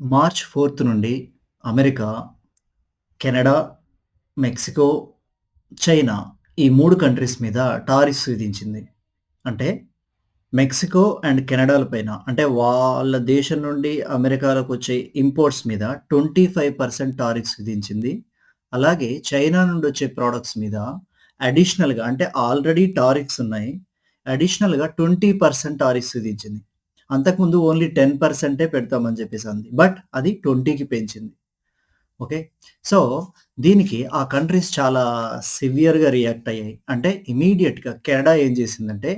March fourth నుండి America, Canada, Mexico, China ఈ 3 countries మీద టారిఫ్స్ విధించింది. అంటే మెక్సికో అండ్ కెనడాల పైన అంటే వాళ్ళ దేశం నుండి అమెరికాలోకొచ్చే ఇంపోర్ట్స్ మీద 25% టారిఫ్స్ విధించింది. అలాగే చైనా నుండొచ్చే ప్రొడక్ట్స్ మీద అడిషనల్‌గా అంటే ఆల్రెడీ టారిఫ్స్ ఉన్నాయి. అడిషనల్‌గా 20% టారిఫ్స్ విధించింది. అంతకుముందు ఓన్లీ టెన్ పర్సెంటే పెడతామని చెప్పేసి అంది. బట్ అది 20కి పెంచింది. ఓకే. సో, దీనికి ఆ కంట్రీస్ చాలా సివియర్‌గా రియాక్ట్ అయ్యాయి. అంటే ఇమీడియట్గా కెనడా ఏం చేసిందంటే,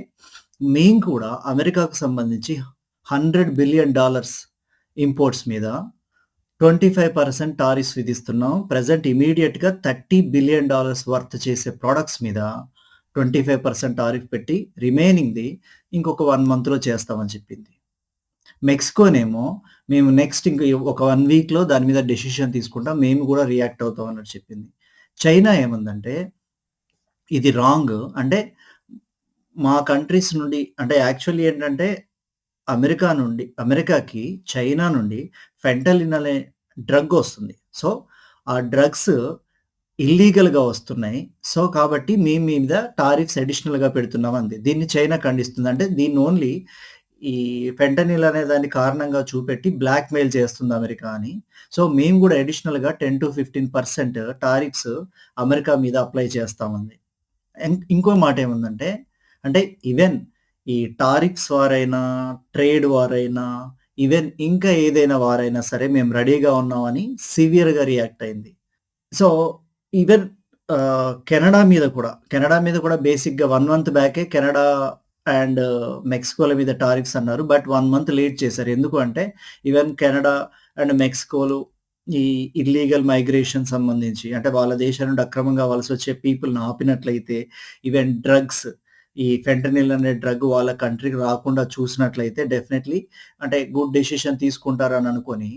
మేము కూడా అమెరికాకు సంబంధించి హండ్రెడ్ బిలియన్ డాలర్స్ ఇంపోర్ట్స్ మీద ట్వంటీ ఫైవ్ పర్సెంట్ టారిస్ విధిస్తున్నాం. ప్రజెంట్ ఇమీడియట్గా థర్టీ బిలియన్ డాలర్స్ వర్త్ చేసే ప్రొడక్ట్స్ మీద 25% టారిఫ్ పెట్టి రిమైనింగ్‌ది ఇంకొక వన్ మంత్‌లో చేస్తామని చెప్పింది. మెక్సికోనేమో మేము నెక్స్ట్ ఇంక ఒక వన్ వీక్‌లో దాని మీద డెసిషన్ తీసుకుంటాం. మేము కూడా రియాక్ట్ అవుతాం అన్నట్టు చెప్పింది. చైనా ఏముందంటే ఇది రాంగ్. అంటే మా కంట్రీస్ నుండి అంటే యాక్చువల్లీ ఏంటంటే అమెరికా నుండి అమెరికాకి చైనా నుండి ఫెంటలిన్ అనే డ్రగ్ వస్తుంది. సో, ఆ డ్రగ్స్ ఇల్లీగల్‌గా వస్తున్నాయి. సో, కాబట్టి మేము మీ మీద టారిఫ్స్ అడిషనల్‌గా పెడుతున్నాం అంది. దీన్ని చైనా ఖండిస్తుంది. అంటే దీన్ని ఓన్లీ ఈ ఫెంటనిల్ అనే దాన్ని కారణంగా చూపెట్టి బ్లాక్‌మెయిల్ చేస్తుంది అమెరికా అని. సో, మేము కూడా ఎడిషనల్గా ten to fifteen percent tariffs America మీద అప్లై చేస్తామంది. ఇంకో మాట ఏముందంటే అంటే ఈవెన్ ఈ టారిఫ్స్ వారైనా ట్రేడ్ వారైనా ఈవెన్ ఇంకా ఏదైనా వారైనా సరే మేము రెడీగా ఉన్నామని సివియర్‌గా రియాక్ట్ అయింది. సో, ఈవెన్ కెనడా మీద కూడా కెనడా మీద కూడా బేసిక్‌గా వన్ మంత్ బ్యాకే కెనడా అండ్ uh, మెక్సికోల మీద టారిఫ్స్ అన్నారు. బట్ వన్ మంత్ లేట్ చేశారు. ఎందుకు అంటే ఈవెన్ కెనడా అండ్ మెక్సికోలు ఈ ఇల్లీగల్ మైగ్రేషన్ సంబంధించి అంటే వాళ్ళ దేశం నుండి అక్రమంగా వలసొచ్చే పీపుల్‌ని ఆపినట్లయితే, ఈవెన్ డ్రగ్స్ ఈ ఫెంటనిల్ అనే డ్రగ్ వాళ్ళ కంట్రీకి రాకుండా చూసినట్లయితే డెఫినెట్లీ అంటే గుడ్ డెసిషన్ తీసుకుంటారని అనుకొని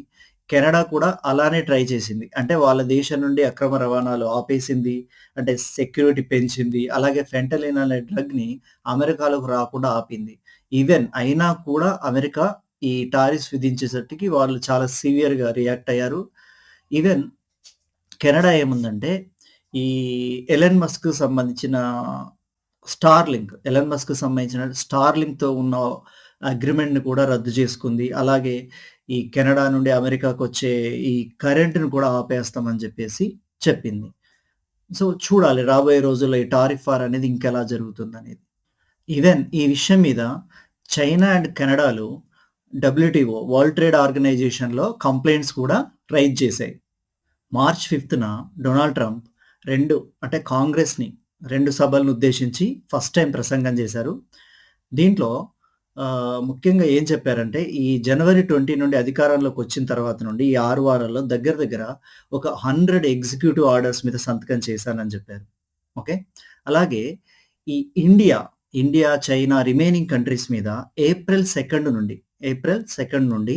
కెనడా కూడా అలానే ట్రై చేసింది. అంటే వాళ్ళ దేశం నుండి అక్రమ రవాణాలు ఆపేసింది. అంటే సెక్యూరిటీ పెంచింది. అలాగే ఫెంటలిన్ అనే డ్రగ్‌ని అమెరికాలోకి రాకుండా ఆపింది. ఈవెన్ అయినా కూడా అమెరికా ఈ టారిస్ విధించేసరికి వాళ్ళు చాలా సివియర్‌గా రియాక్ట్ అయ్యారు. ఈవెన్ కెనడా ఏముందంటే ఈ ఎలన్ మస్క్ సంబంధించిన స్టార్‌లింక్, ఎలన్ మస్క్ సంబంధించిన స్టార్‌లింక్‌తో ఉన్న అగ్రిమెంట్ని కూడా రద్దు చేసుకుంది. అలాగే ఈ కెనడా నుండి అమెరికాకొచ్చే ఈ కరెంట్ను కూడా ఆపేస్తామని చెప్పేసి చెప్పింది. సో, చూడాలి రాబోయే రోజుల్లో ఈ టారిఫ్ వార్ అనేది ఇంకెలా జరుగుతుందనేది. ఈవెన్ ఈ విషయం మీద చైనా అండ్ కెనడాలు డబ్ల్యూటీఓ వరల్డ్ ట్రేడ్ ఆర్గనైజేషన్‌లో కంప్లైంట్స్ కూడా రైజ్ చేశాయి. మార్చ్ ఫిఫ్త్న డొనాల్డ్ ట్రంప్ రెండు అంటే కాంగ్రెస్‌ని రెండు సభలను ఉద్దేశించి ఫస్ట్ టైం ప్రసంగం చేశారు. దీంట్లో ముఖ్యంగా ఏం చెప్పారంటే ఈ జనవరి 20 నుండి అధికారంలోకి వచ్చిన తర్వాత నుండి ఈ ఆరు వారాల్లో దగ్గర దగ్గర ఒక 100 ఎగ్జిక్యూటివ్ ఆర్డర్స్ మీద సంతకం చేశానని చెప్పారు. ఓకే. అలాగే ఈ India, India, China remaining countries మీద ఏప్రిల్ సెకండ్ నుండి, ఏప్రిల్ సెకండ్ నుండి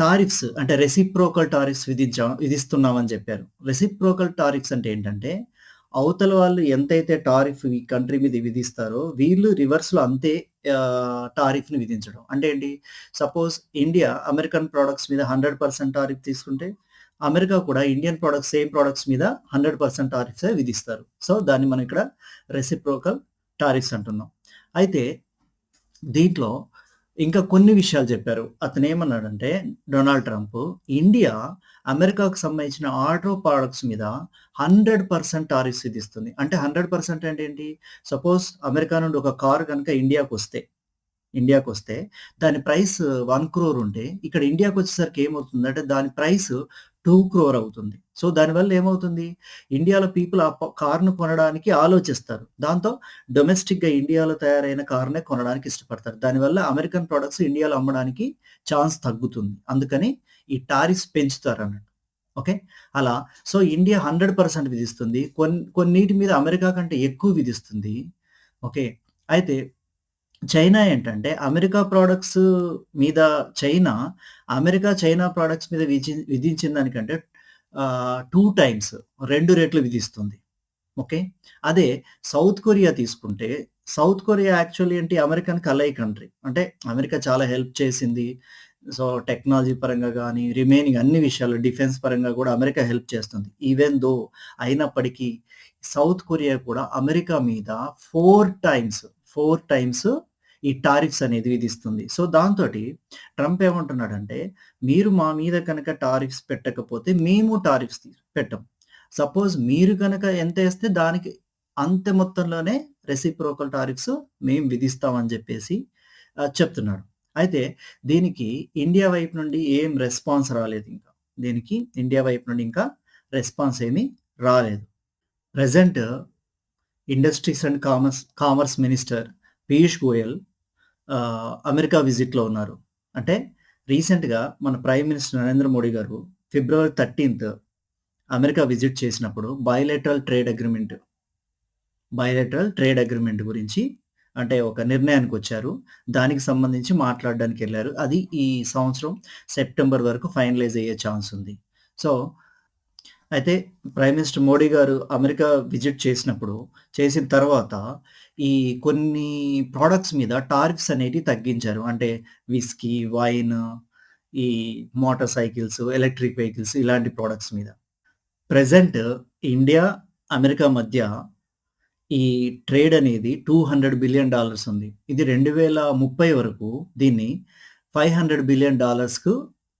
టారిఫ్స్ అంటే రెసిప్రోకల్ టారిఫ్స్ విధించాం విధిస్తున్నామని చెప్పారు. రెసిప్రోకల్ టారిఫ్స్ అంటే ఏంటంటే అవతల వాళ్ళు ఎంతైతే టారిఫ్ ఈ కంట్రీ మీద విధిస్తారో వీళ్ళు రివర్స్‌లో అంతే టారిఫ్‌ని విధించడం. అంటే ఏంటి? సపోజ్ ఇండియా అమెరికన్ ప్రోడక్ట్స్ మీద 100% టారిఫ్ తీసుకుంటే అమెరికా కూడా ఇండియన్ ప్రోడక్ట్స్ సేమ్ ప్రొడక్ట్స్ మీద 100% టారిఫ్సే విధిస్తారు. సో, దాన్ని మనం ఇక్కడ రెసిప్రోకల్ టారిఫ్స్ అంటున్నాం. అయితే దీంట్లో ఇంకా కొన్ని విషయాలు చెప్పారు. అతను ఏమన్నాడంటే డొనాల్డ్ ట్రంప్ ఇండియా అమెరికాకు సంబంధించిన ఆటో ప్రొడక్ట్స్ మీద 100% టారిఫ్స్ విధిస్తుంది. అంటే 100% అంటే ఏంటి? సపోజ్ అమెరికా నుండి ఒక కార్ గనుక ఇండియాకు వస్తే దాని ప్రైస్ వన్ క్రోర్ ఉంటే ఇక్కడ ఇండియాకొచ్చేసరికి ఏమవుతుందంటే దాని ప్రైస్ టూ క్రోర్ అవుతుంది. సో, దానివల్ల ఏమవుతుంది? ఇండియాలో పీపుల్ ఆ కార్‌ను కొనడానికి ఆలోచిస్తారు. దాంతో డొమెస్టిక్‌గా ఇండియాలో తయారైన కార్‌నే కొనడానికి ఇష్టపడతారు. దానివల్ల అమెరికన్ ప్రొడక్ట్స్ ఇండియాలో అమ్మడానికి ఛాన్స్ తగ్గుతుంది. అందుకని ఈ టారిఫ్స్ పెంచుతారన్నట్టు. ఓకే. అలా సో, ఇండియా 100% విధిస్తుంది. కొన్ని కొన్నిటి మీద అమెరికా కంటే ఎక్కువ విధిస్తుంది. ఓకే. అయితే చైనా ఏంటంటే అమెరికా ప్రొడక్ట్స్ మీద చైనా, అమెరికా, చైనా ప్రొడక్ట్స్ మీద విచి విధించిన దానికంటే ఆహ్, 2 టైమ్స్ 2 రెట్లు విధిస్తుంది. ఓకే. అదే సౌత్ కొరియా తీసుకుంటే సౌత్ కొరియా యాక్చువల్లీ ఏంటి అమెరికన్ కలయి కంట్రీ. అంటే అమెరికా చాలా హెల్ప్ చేసింది. సో, టెక్నాలజీ పరంగా గానీ, రిమైనింగ్ అన్ని విషయాల్లో డిఫెన్స్ పరంగా గూడా అమెరికా హెల్ప్ చేస్తుంది. ఈవెన్ దో అయినప్పటికీ సౌత్ కొరియా కూడా అమెరికా మీద 4 టైమ్స్, 4 టైమ్స్ ఈ టారిఫ్స్ అనేది విధిస్తుంది. సో, దాంతోటి ట్రంప్ ఏమంటున్నాడంటే, మీరు మా మీద కనుక టారిఫ్స్ పెట్టకపోతే మేము టారిఫ్స్ పెట్టం. సపోజ్ మీరు కనుక ఎంత వేస్తే దానికి అంత మొత్తంలోనే రెసిప్రోకల్ టారిఫ్స్ మేము విధిస్తామని చెప్పేసి చెప్తున్నాడు. అయితే దీనికి ఇండియా వైపు నుండి ఏం రెస్పాన్స్ రాలేదు ఇంకా దీనికి ఇండియా వైపు నుండి ఇంకా రెస్పాన్స్ ఏమీ రాలేదు. Present industries and commerce commerce minister Piyush Goyal America విజిట్‌లో ఉన్నారు. అంటే రీసెంట్‌గా మన ప్రైమ్ మినిస్టర్ నరేంద్ర మోడీ గారు ఫిబ్రవరి 13థ్ అమెరికా విజిట్ చేసినప్పుడు bilateral trade agreement bilateral trade agreement గురించి అంటే ఒక నిర్ణయానికి వచ్చారు దానికి సంబంధించి మాట్లాడడానికెళ్ళారు. అది ఈ సంవత్సరం సెప్టెంబర్ వరకు ఫైనలైజ్ అయ్యే ఛాన్స్ ఉంది. సో, అయితే ప్రైమ్ మినిస్టర్ మోడీ గారు అమెరికా విజిట్ చేసినప్పుడు, చేసిన తర్వాత ఈ కొన్ని ప్రొడక్ట్స్ మీద టారిఫ్స్ అనేటివి తగ్గించారు. అంటే విస్కీ, వైన్, ఈ మోటార్ సైకిల్స్, ఎలక్ట్రిక్ వెహికల్స్ ఇలాంటి ప్రొడక్ట్స్ మీద. ప్రజెంట్ ఇండియా, అమెరికా మధ్య ఈ ట్రేడ్ అనేది $200 బిలియన్ డాలర్స్ ఉంది. ఇది 2030 వరకు దీన్ని $500 బిలియన్ డాలర్స్‌కు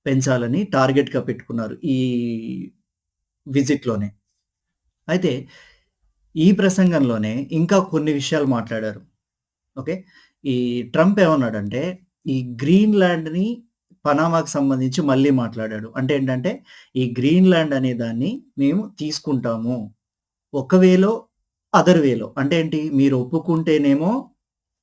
పెంచాలని టార్గెట్‌గా పెట్టుకున్నారు. ఈ విజిట్‌లోనే. అయితే ఈ ప్రసంగంలోనే ఇంకా కొన్ని విషయాలు మాట్లాడారు. ఓకే. ఈ ట్రంప్ ఏమన్నాడంటే, ఈ గ్రీన్ ల్యాండ్ని పనామాకు సంబంధించి మళ్ళీ మాట్లాడాడు. అంటే ఏంటంటే, ఈ గ్రీన్‌లాండ్ అనే దాన్ని మేము తీసుకుంటాము. ఒక వేలో, అదర్ వేలో. అంటే ఏంటి? మీరు ఒప్పుకుంటేనేమో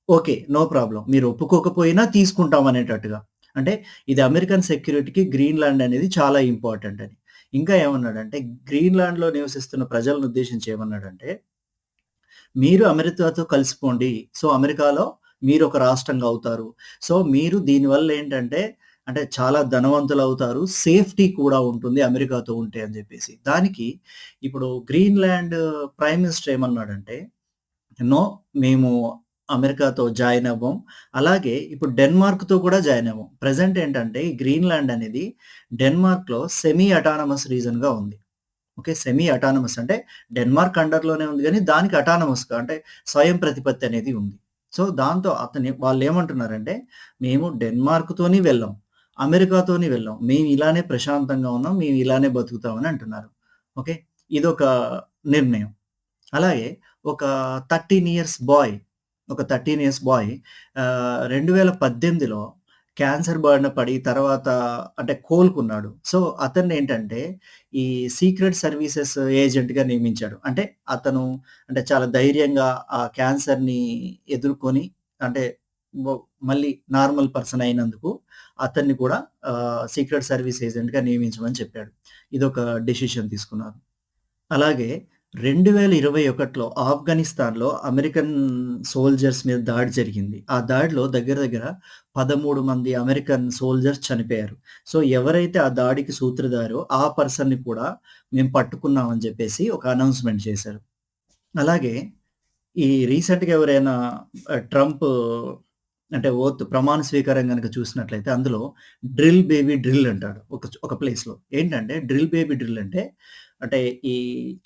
ఓకే. నో ప్రాబ్లం మీరు ఒప్పుకోకపోయినా తీసుకుంటాం అనేటట్టుగా. అంటే ఇది అమెరికన్ సెక్యూరిటీకి గ్రీన్ ల్యాండ్ అనేది చాలా ఇంపార్టెంట్ అని. ఇంకా ఏమన్నాడంటే, గ్రీన్‌లాండ్‌లో నివసిస్తున్న ప్రజలను ఉద్దేశించి ఏమన్నాడంటే, మీరు అమెరికాతో కలిసిపోండి. సో, అమెరికాలో మీరు ఒక రాష్ట్రంగా అవుతారు. సో, మీరు దీనివల్ల ఏంటంటే, అంటే చాలా ధనవంతులు అవుతారు సేఫ్టీ కూడా ఉంటుంది అమెరికాతో ఉంటే అని చెప్పేసి దానికి ఇప్పుడు గ్రీన్‌లాండ్ ప్రైమ్ మినిస్టర్ ఏమన్నాడంటే, నో మేము అమెరికాతో జాయిన్ అవ్వం. అలాగే ఇప్పుడు డెన్మార్క్‌తో కూడా జాయిన్ అవ్వం. ప్రెజెంట్ ఏంటంటే, గ్రీన్‌లాండ్ అనేది డెన్మార్క్‌లో సెమీ అటానమస్ రీజన్‌గా ఉంది. ఓకే. సెమీ అటానమస్ అంటే డెన్మార్క్ అండర్‌లోనే ఉంది కానీ దానికి అటానమస్‌గా అంటే స్వయం ప్రతిపత్తి అనేది ఉంది. సో, దాంతో అతని వాళ్ళు ఏమంటున్నారంటే మేము డెన్మార్క్‌తోని వెళ్ళం. అమెరికాతోని వెళ్ళం. మేము ఇలానే ప్రశాంతంగా ఉన్నాం. మేము ఇలానే బతుకుతామని అంటున్నారు. ఓకే. ఇదొక నిర్ణయం. అలాగే ఒక 13 ఇయర్స్ బాయ్, ఒక 13 ఇయర్స్ బాయ్ రెండు వేల పద్దెనిమిదిలో క్యాన్సర్ బారిన పడి తర్వాత అంటే కోలుకున్నాడు. సో, అతన్ని ఏంటంటే ఈ సీక్రెట్ సర్వీసెస్ ఏజెంట్‌గా నియమించాడు. అంటే అతను అంటే చాలా ధైర్యంగా ఆ క్యాన్సర్‌ని ఎదుర్కొని అంటే మళ్ళీ నార్మల్ పర్సన్ అయినందుకు అతన్ని కూడా సీక్రెట్ సర్వీస్ ఏజెంట్‌గా నియమించమని చెప్పాడు. ఇదొక డెసిషన్ తీసుకున్నారు. అలాగే 2021లో ఆఫ్ఘనిస్తాన్‌లో అమెరికన్ సోల్జర్స్ మీద దాడి జరిగింది. ఆ దాడిలో దగ్గర దగ్గర 13 మంది అమెరికన్ సోల్జర్స్ చనిపోయారు. సో, ఎవరైతే ఆ దాడికి సూత్రధారో ఆ పర్సన్‌ని కూడా మేము పట్టుకున్నామని చెప్పేసి ఒక అనౌన్స్‌మెంట్ చేశారు. అలాగే ఈ రీసెంట్‌గా ఎవరైనా ట్రంప్ అంటే ఓత్ ప్రమాణ స్వీకారం కనుక చూసినట్లయితే అందులో డ్రిల్ బేబీ డ్రిల్ అంటాడు. ఒక ఒక ప్లేస్‌లో. ఏంటంటే డ్రిల్ బేబీ డ్రిల్ అంటే, అంటే ఈ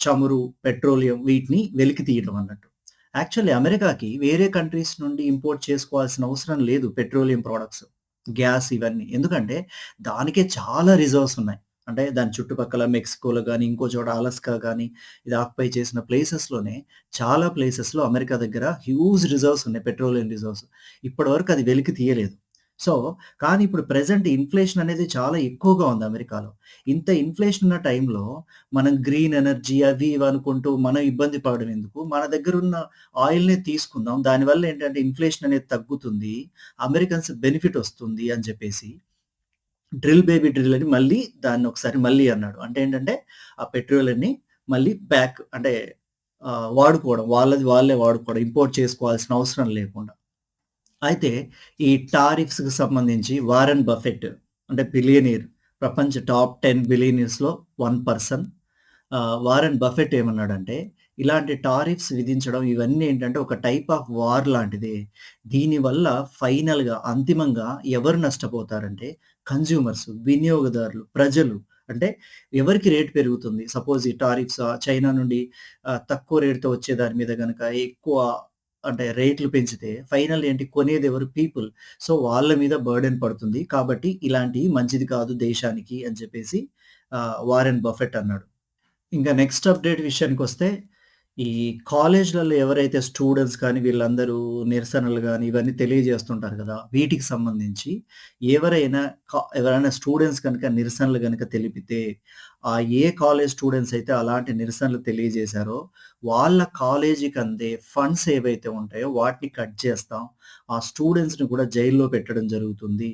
చమురు, పెట్రోలియం వీటిని వెలికి తీయడం అన్నట్టు. యాక్చువల్లీ అమెరికాకి వేరే కంట్రీస్ నుండి ఇంపోర్ట్ చేసుకోవాల్సిన అవసరం లేదు పెట్రోలియం ప్రొడక్ట్స్, గ్యాస్ ఇవన్నీ. ఎందుకంటే దానికే చాలా రిజర్వ్స్ ఉన్నాయి. అంటే దాని చుట్టుపక్కల మెక్సికోలో కానీ ఇంకో చోట అలస్కా కానీ ఇది ఆక్యుపై చేసిన ప్లేసెస్‌లోనే చాలా ప్లేసెస్‌లో అమెరికా దగ్గర హ్యూజ్ రిజర్వ్స్ ఉన్నాయి. Petroleum reserves. ఇప్పటి వరకు అది వెలికి తీయలేదు. సో, కానీ ఇప్పుడు ప్రెజెంట్ ఇన్‌ఫ్లేషన్ అనేది చాలా ఎక్కువగా ఉంది అమెరికాలో. ఇంత ఇన్‌ఫ్లేషన్ ఉన్న టైంలో మనం గ్రీన్ ఎనర్జీ అవి ఇవి అనుకుంటూ మనం ఇబ్బంది పడడం ఎందుకు? మన దగ్గరున్న ఆయిల్‌నే తీసుకుందాం. దానివల్ల ఏంటంటే ఇన్‌ఫ్లేషన్ అనేది తగ్గుతుంది. అమెరికన్స్ బెనిఫిట్ వస్తుంది అని చెప్పేసి డ్రిల్ బేబీ డ్రిల్ అని మళ్ళీ దాన్ని ఒకసారి మళ్ళీ అన్నాడు. అంటే ఏంటంటే ఆ పెట్రోల్‌ని మళ్ళీ బ్యాక్ అంటే వాడుకోవడం. వాళ్ళది వాళ్ళే వాడుకోవడం. ఇంపోర్ట్ చేసుకోవాల్సిన అవసరం లేకుండా. అయితే ఈ టారిఫ్స్‌కి సంబంధించి వారెన్ బఫెట్ అంటే బిలియనీర్ ప్రపంచ టాప్ 10 బిలియనీర్స్‌లో వన్ పర్సన్ వారెన్ బఫెట్ ఏమన్నాడంటే, ఇలాంటి టారిఫ్స్ విధించడం ఇవన్నీ ఏంటంటే ఒక టైప్ ఆఫ్ వార్ లాంటిది దీనివల్ల ఫైనల్‌గా అంతిమంగా ఎవరు నష్టపోతారంటే కన్జ్యూమర్స్ వినియోగదారులు, ప్రజలు. అంటే ఎవరికి రేట్ పెరుగుతుంది? సపోజ్ ఈ టారిఫ్స్ చైనా నుండి తక్కువ రేట్‌తో వచ్చే దాని మీద కనుక ఎక్కువ అంటే రేట్లు పెంచితే ఫైనల్ ఏంటి కొనేది ఎవరు పీపుల్. సో, వాళ్ళ మీద బర్డెన్ పడుతుంది. కాబట్టి ఇలాంటివి మంచిది కాదు దేశానికి అని చెప్పేసి వారెన్ బఫెట్ అన్నాడు. ఇంకా నెక్స్ట్ అప్‌డేట్ విషయానికి వస్తే ఈ కాలేజ్‌లలో ఎవరైతే స్టూడెంట్స్ కానీ వీళ్ళందరూ నిరసనలు కానీ ఇవన్నీ తెలియజేస్తుంటారు కదా వీటికి సంబంధించి ఎవరైనా ఎవరైనా స్టూడెంట్స్ కనుక నిరసనలు కనుక తెలిపితే ఆ ఏ కాలేజ్ స్టూడెంట్స్ అయితే అలాంటి నిరసనలు తెలియజేశారో వాళ్ళ కాలేజీకి అందే ఫండ్స్ ఏవైతే ఉంటాయో వాటిని కట్ చేస్తాం. ఆ స్టూడెంట్స్‌ని కూడా జైల్‌లో పెట్టడం జరుగుతుంది.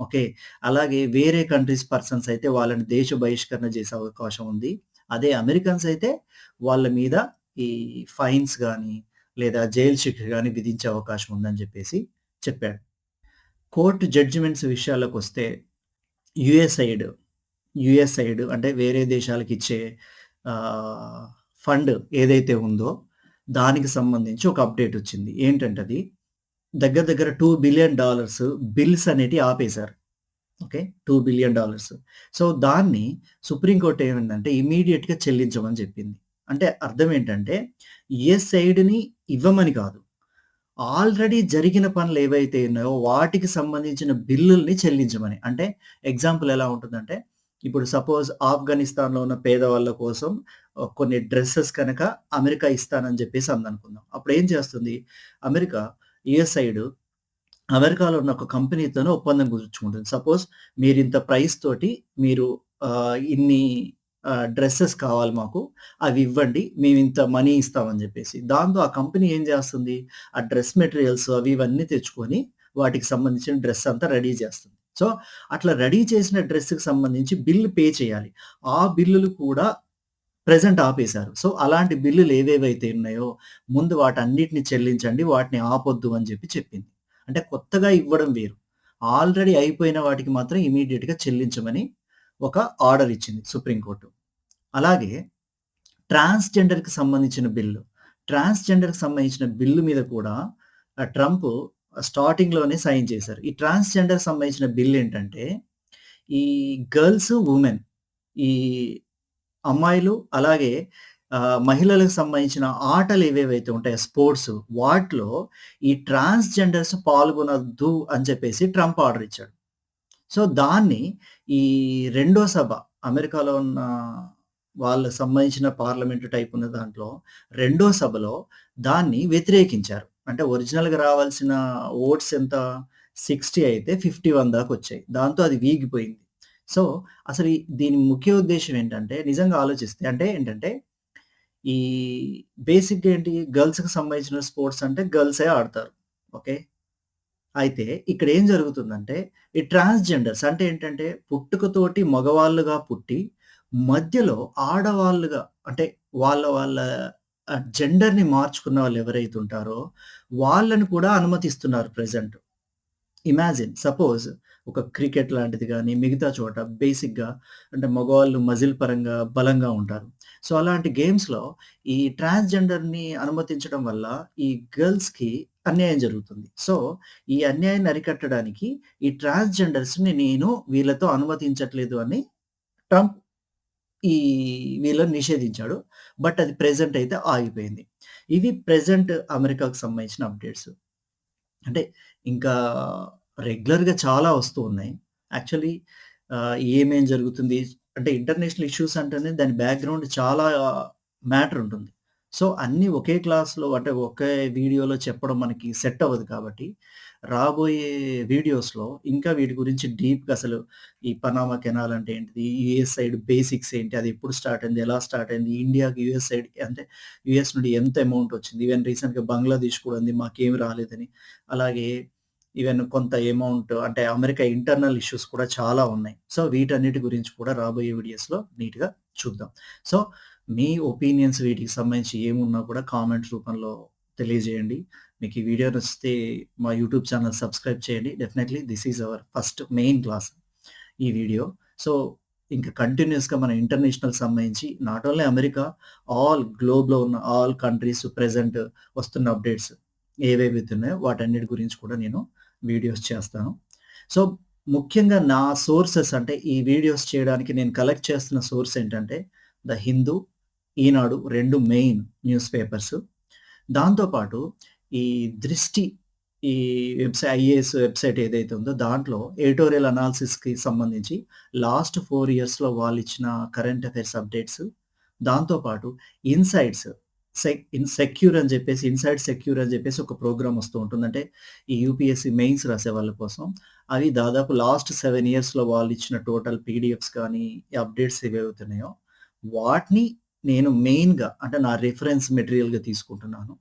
ఓకే. అలాగే వేరే కంట్రీస్ పర్సన్స్ అయితే వాళ్ళని దేశ బహిష్కరణ చేసే అవకాశం ఉంది. అదే అమెరికన్స్ అయితే వాళ్ళ మీద ఈ ఫైన్స్ కానీ లేదా జైలు శిక్ష కానీ విధించే అవకాశం ఉందని చెప్పేసి చెప్పాడు. కోర్ట్ జడ్జిమెంట్స్ విషయాలకు విషయాలకొస్తే యూఎసైడ్, యూఎసైడ్ అంటే వేరే దేశాలకు ఇచ్చే ఫండ్ ఏదైతే ఉందో దానికి సంబంధించి ఒక అప్‌డేట్ వచ్చింది. ఏంటంటే అది దగ్గర దగ్గర టూ బిలియన్ డాలర్స్ బిల్స్ అనేటివి ఆపేశారు. Okay. Two billion dollars so, దాన్ని సుప్రీం కోర్ట్ ఏమైందంటే ఇమ్మీడియేట్‌గా చెల్లించమని చెప్పింది. అంటే అర్థం ఏంటంటే యూఎసైడ్‌ని ఇవ్వమని కాదు. ఆల్రెడీ జరిగిన పనులు ఏవైతే ఉన్నాయో వాటికి సంబంధించిన బిల్లుల్ని చెల్లించమని. అంటే ఎగ్జాంపుల్ ఎలా ఉంటుందంటే ఇప్పుడు సపోజ్ ఆఫ్ఘనిస్తాన్‌లో ఉన్న పేదవాళ్ళ కోసం కొన్ని డ్రెస్సెస్ కనుక అమెరికా ఇస్తానని చెప్పేసి అందనుకుందాం. అప్పుడు ఏం చేస్తుంది అమెరికా యూఎసైడ్ అమెరికాలో ఉన్న ఒక కంపెనీతోనే ఒప్పందం కుదుర్చుకుంటుంది. సపోజ్ మీరు ఇంత ప్రైస్ తోటి మీరు ఇన్ని డ్రెస్సెస్ కావాలి మాకు. అవి ఇవ్వండి. మేము ఇంత మనీ ఇస్తామని చెప్పేసి దాంతో ఆ కంపెనీ ఏం చేస్తుంది? ఆ డ్రెస్ మెటీరియల్స్ అవి ఇవన్నీ తెచ్చుకొని వాటికి సంబంధించిన డ్రెస్ అంతా రెడీ చేస్తుంది. సో, అట్లా రెడీ చేసిన డ్రెస్‌కి సంబంధించి బిల్లు పే చేయాలి. ఆ బిల్లులు కూడా ప్రజెంట్ ఆపేశారు. సో, అలాంటి బిల్లులు ఏవేవైతే ఉన్నాయో ముందు వాటన్నిటిని చెల్లించండి. వాటిని ఆపొద్దు అని చెప్పి చెప్పింది. అంటే కొత్తగా ఇవ్వడం వేరు. ఆల్రెడీ అయిపోయిన వాటికి మాత్రం ఇమీడియట్గా చెల్లించమని ఒక ఆర్డర్ ఇచ్చింది సుప్రీం కోర్టు. అలాగే ట్రాన్స్‌జెండర్‌కి సంబంధించిన బిల్లు. ట్రాన్స్‌జెండర్‌కి సంబంధించిన బిల్లు మీద కూడా ట్రంప్ స్టార్టింగ్‌లోనే సైన్ చేశారు. ఈ ట్రాన్స్‌జెండర్‌కి సంబంధించిన బిల్ ఏంటంటే ఈ గర్ల్స్, ఉమెన్ ఈ అమ్మాయిలు అలాగే మహిళలకు సంబంధించిన ఆటలు ఏవేవైతే ఉంటాయో స్పోర్ట్స్ వాటిలో ఈ ట్రాన్స్‌జెండర్స్ పాల్గొనద్దు అని చెప్పేసి ట్రంప్ ఆర్డర్ ఇచ్చాడు. సో, దాన్ని ఈ రెండో సభ అమెరికాలో ఉన్న వాళ్ళకి సంబంధించిన పార్లమెంట్ టైప్ ఉన్న దాంట్లో రెండో సభలో దాన్ని వ్యతిరేకించారు. అంటే ఒరిజినల్‌గా రావాల్సిన ఓట్స్ ఎంత 60 అయితే ఫిఫ్టీ వన్ దాకా వచ్చాయి దాంతో అది వీగిపోయింది. సో, అసలు ఈ దీని ముఖ్య ఉద్దేశం ఏంటంటే నిజంగా ఆలోచిస్తే అంటే ఏంటంటే ఈ బేసిక్‌గా ఏంటి గర్ల్స్‌కి సంబంధించిన స్పోర్ట్స్ అంటే గర్ల్సే ఆడతారు. ఓకే. అయితే ఇక్కడ ఏం జరుగుతుందంటే ఈ ట్రాన్స్‌జెండర్స్ అంటే ఏంటంటే పుట్టుకతోటి మగవాళ్ళుగా పుట్టి మధ్యలో ఆడవాళ్ళుగా అంటే వాళ్ళ వాళ్ళ జెండర్‌ని మార్చుకున్న వాళ్ళు ఎవరైతే ఉంటారో వాళ్ళని కూడా అనుమతిస్తున్నారు ప్రజెంట్ ఇమాజిన్ సపోజ్ ఒక క్రికెట్ లాంటిది కానీ మిగతా చోట బేసిక్‌గా అంటే మగవాళ్ళు మజిల్ పరంగా బలంగా ఉంటారు. సో, అలాంటి గేమ్స్‌లో ఈ ట్రాన్స్‌జెండర్‌ని అనుమతించడం వల్ల ఈ గర్ల్స్‌కి అన్యాయం జరుగుతుంది. సో, ఈ అన్యాయాన్ని అరికట్టడానికి ఈ ట్రాన్స్‌జెండర్స్‌ని నేను వీళ్ళతో అనుమతించట్లేదు అని ట్రంప్ ఈ వీళ్ళని నిషేధించాడు. బట్ అది ప్రెజెంట్ అయితే ఆగిపోయింది. ఇది ప్రెజెంట్ అమెరికాకు సంబంధించిన అప్‌డేట్స్. అంటే ఇంకా రెగ్యులర్‌గా చాలా వస్తూ ఉన్నాయి. యాక్చువల్లీ ఏమేం జరుగుతుంది అంటే ఇంటర్నేషనల్ ఇష్యూస్ అంటేనే దాని బ్యాక్‌గ్రౌండ్ చాలా మ్యాటర్ ఉంటుంది. సో, అన్నీ ఒకే క్లాస్‌లో అంటే ఒకే వీడియోలో చెప్పడం మనకి సెట్ అవ్వదు కాబట్టి రాబోయే వీడియోస్‌లో ఇంకా వీటి గురించి డీప్‌గా అసలు ఈ పనామా కెనాల్ అంటే ఏంటిది? యూఎస్ సైడ్ బేసిక్స్ ఏంటి? అది ఎప్పుడు స్టార్ట్ అయింది? ఎలా స్టార్ట్ అయింది? ఇండియాకి యూఎస్ సైడ్ అంటే యూఎస్ నుండి ఎంత అమౌంట్ వచ్చింది? ఈవెన్ రీసెంట్‌గా బంగ్లాదేశ్ కూడా ఉంది మాకేమి రాలేదని. అలాగే ఈవెన్ కొంత అమౌంట్ అంటే అమెరికా ఇంటర్నల్ ఇష్యూస్ కూడా చాలా ఉన్నాయి. సో, వీటన్నిటి గురించి కూడా రాబోయే వీడియోస్‌లో నీట్‌గా చూద్దాం. సో, మీ ఒపీనియన్స్ వీటికి సంబంధించి ఏమున్నా కూడా కామెంట్స్ రూపంలో తెలియజేయండి. మీకు ఈ వీడియో నచ్చితే మా యూట్యూబ్ ఛానల్ సబ్స్క్రైబ్ చేయండి. Definitely this is our first main class ఈ వీడియో. సో, ఇంకా కంటిన్యూస్గా మన ఇంటర్నేషనల్ సంబంధించి నాట్ ఓన్లీ అమెరికా, ఆల్ గ్లోబ్‌లో ఉన్న ఆల్ కంట్రీస్ ప్రెజెంట్ వస్తున్న అప్డేట్స్ ఏవేవి ఉన్నాయో వాటన్నిటి గురించి కూడా నేను వీడియోస్ చేస్తాను. సో, ముఖ్యంగా నా సోర్సెస్ అంటే ఈ వీడియోస్ చేయడానికి నేను కలెక్ట్ చేస్తున్న సోర్స్ ఏంటంటే 'ద హిందూ', 'ఈనాడు' రెండు మెయిన్ న్యూస్ పేపర్స్. దాంతోపాటు ఈ 'దృష్టి' ఈ వెబ్సైట్ ఐఏఎస్ వెబ్‌సైట్ ఏదైతే ఉందో దాంట్లో ఎడిటోరియల్ అనాలిసిస్‌కి సంబంధించి లాస్ట్ ఫోర్ ఇయర్స్‌లో వాళ్ళిచ్చిన కరెంట్ అఫైర్స్ అప్డేట్స్, దాంతోపాటు ఇన్‌సైట్స్ సెక్యూర్ అని చెప్పేసి 'ఇన్‌సైడ్ సెక్యూర్' అని చెప్పేసి ఒక ప్రోగ్రామ్ వస్తూ ఉంటుంది. అంటే ఈ యూపీఎస్‌సి మెయిన్స్ రాసే వాళ్ళ కోసం. అవి దాదాపు లాస్ట్ సెవెన్ ఇయర్స్‌లో వాళ్ళు ఇచ్చిన టోటల్ పీడీఎఫ్స్ కానీ, అప్డేట్స్ ఏవైతే అవుతున్నాయో వాటిని నేను మెయిన్‌గా అంటే నా రిఫరెన్స్ మెటీరియల్‌గా తీసుకుంటున్నాను.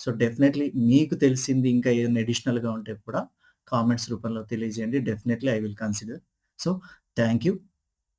సో, డెఫినెట్లీ మీకు తెలిసింది ఇంకా ఏదైనా అడిషనల్‌గా ఉంటే కూడా కామెంట్స్ రూపంలో తెలియజేయండి. Definitely I will consider. So, thank you.